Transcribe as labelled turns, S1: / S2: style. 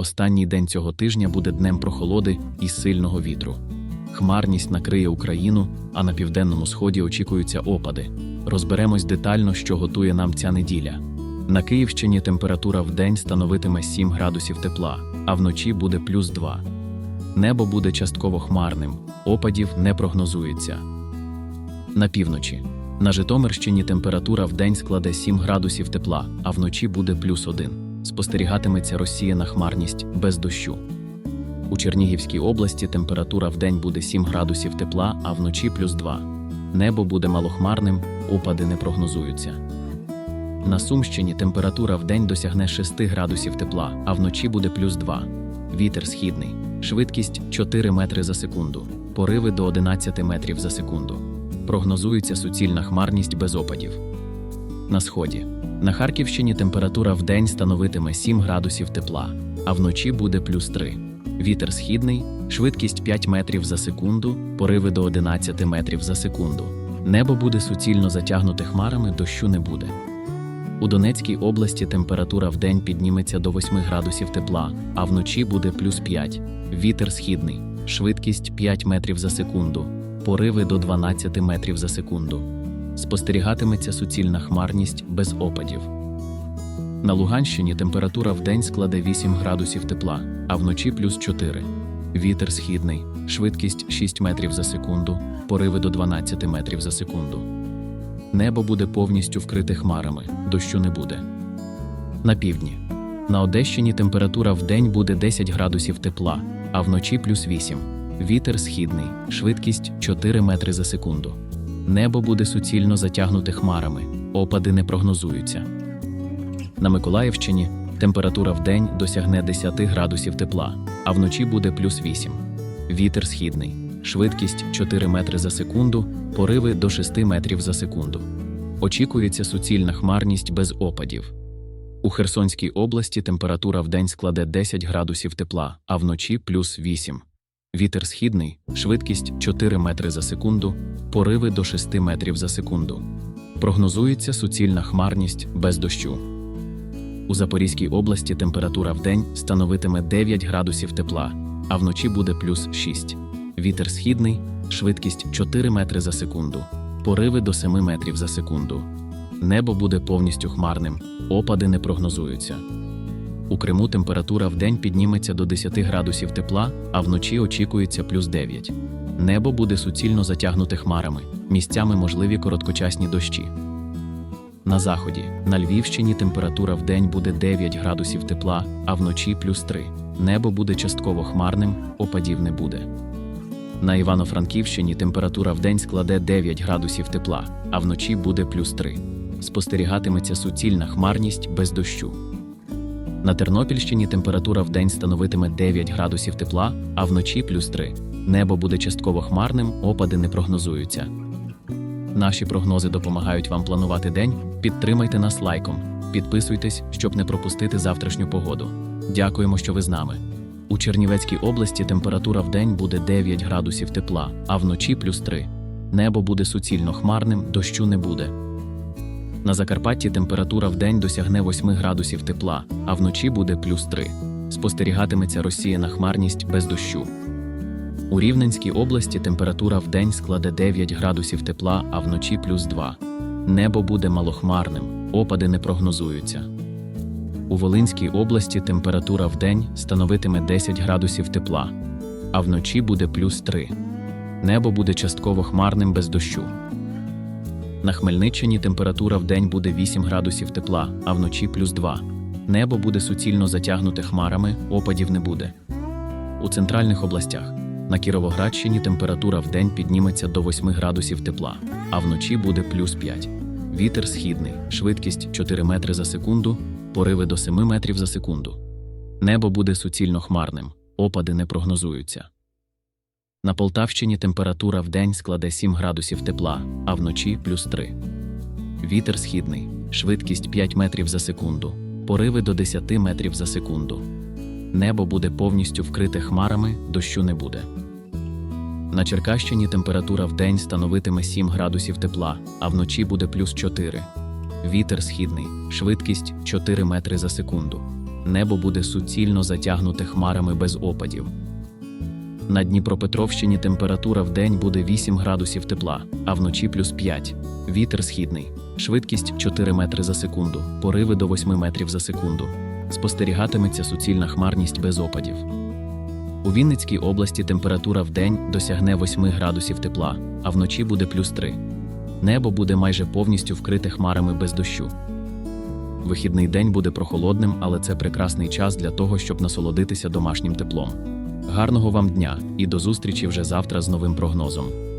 S1: Останній день цього тижня буде днем прохолоди і сильного вітру. Хмарність накриє Україну, а на південному сході очікуються опади. Розберемось детально, що готує нам ця неділя. На Київщині температура в день становитиме 7 градусів тепла, а вночі буде плюс 2. Небо буде частково хмарним, опадів не прогнозується. На півночі. На Житомирщині температура в день складе 7 градусів тепла, а вночі буде плюс 1. Спостерігатиметься розсіяна хмарність без дощу. У Чернігівській області температура в день буде 7 градусів тепла, а вночі плюс 2. Небо буде малохмарним, опади не прогнозуються. На Сумщині температура в день досягне 6 градусів тепла, а вночі буде плюс 2. Вітер східний, швидкість 4 метри за секунду, пориви до 11 метрів за секунду. Прогнозується суцільна хмарність без опадів. На сході. На Харківщині температура в день становитиме 7 градусів тепла, а вночі буде плюс 3. Вітер східний, швидкість 5 метрів за секунду, пориви до 11 метрів за секунду. Небо буде суцільно затягнуте хмарами, дощу не буде. У Донецькій області температура в день підніметься до 8 градусів тепла, а вночі буде плюс 5. Вітер східний, швидкість 5 метрів за секунду, пориви до 12 метрів за секунду. Спостерігатиметься суцільна хмарність без опадів. На Луганщині температура в день складе 8 градусів тепла, а вночі плюс 4. Вітер східний, швидкість 6 метрів за секунду, пориви до 12 метрів за секунду. Небо буде повністю вкрите хмарами, дощу не буде. На півдні. На Одещині температура в день буде 10 градусів тепла, а вночі плюс 8. Вітер східний, швидкість 4 метри за секунду. Небо буде суцільно затягнуте хмарами, опади не прогнозуються. На Миколаївщині температура в день досягне 10 градусів тепла, а вночі буде плюс 8. Вітер східний, швидкість 4 метри за секунду, пориви до 6 метрів за секунду. Очікується суцільна хмарність без опадів. У Херсонській області температура в день складе 10 градусів тепла, а вночі плюс 8. Вітер східний, швидкість 4 метри за секунду, пориви до 6 метрів за секунду. Прогнозується суцільна хмарність без дощу. У Запорізькій області температура в день становитиме 9 градусів тепла, а вночі буде плюс 6. Вітер східний, швидкість 4 метри за секунду, пориви до 7 метрів за секунду. Небо буде повністю хмарним, опади не прогнозуються. У Криму температура в день підніметься до 10 градусів тепла, а вночі очікується плюс 9. Небо буде суцільно затягнуте хмарами, місцями можливі короткочасні дощі. На заході, на Львівщині температура в день буде 9 градусів тепла, а вночі плюс 3. Небо буде частково хмарним, опадів не буде. На Івано-Франківщині температура в день складе 9 градусів тепла, а вночі буде плюс 3. Спостерігатиметься суцільна хмарність без дощу. На Тернопільщині температура в день становитиме 9 градусів тепла, а вночі плюс 3. Небо буде частково хмарним, опади не прогнозуються. Наші прогнози допомагають вам планувати день. Підтримайте нас лайком, підписуйтесь, щоб не пропустити завтрашню погоду. Дякуємо, що ви з нами. У Чернівецькій області температура в день буде 9 градусів тепла, а вночі плюс 3. Небо буде суцільно хмарним, дощу не буде. На Закарпатті температура в день досягне 8 градусів тепла, а вночі буде плюс 3. Спостерігатиметься розсіяна хмарність без дощу. У Рівненській області температура в день складе 9 градусів тепла, а вночі плюс 2. Небо буде малохмарним, опади не прогнозуються. У Волинській області температура в день становитиме 10 градусів тепла, а вночі буде плюс 3. Небо буде частково хмарним без дощу. На Хмельниччині температура в день буде 8 градусів тепла, а вночі плюс 2. Небо буде суцільно затягнуте хмарами, опадів не буде. У центральних областях на Кіровоградщині температура в день підніметься до 8 градусів тепла, а вночі буде плюс 5. Вітер східний, швидкість 4 метри за секунду, пориви до 7 метрів за секунду. Небо буде суцільно хмарним, опади не прогнозуються. На Полтавщині температура в день складе 7 градусів тепла, а вночі плюс 3. Вітер східний, швидкість 5 метрів за секунду, пориви до 10 метрів за секунду. Небо буде повністю вкрите хмарами, дощу не буде. На Черкащині температура в день становитиме 7 градусів тепла, а вночі буде плюс 4. Вітер східний, швидкість 4 метри за секунду. небо буде суцільно затягнуте хмарами без опадів. На Дніпропетровщині температура в день буде 8 градусів тепла, а вночі плюс 5. Вітер східний, швидкість 4 метри за секунду, пориви до 8 метрів за секунду. Спостерігатиметься суцільна хмарність без опадів. У Вінницькій області температура в день досягне 8 градусів тепла, а вночі буде плюс 3. Небо буде майже повністю вкрите хмарами без дощу. Вихідний день буде прохолодним, але це прекрасний час для того, щоб насолодитися домашнім теплом. Гарного вам дня і до зустрічі вже завтра з новим прогнозом.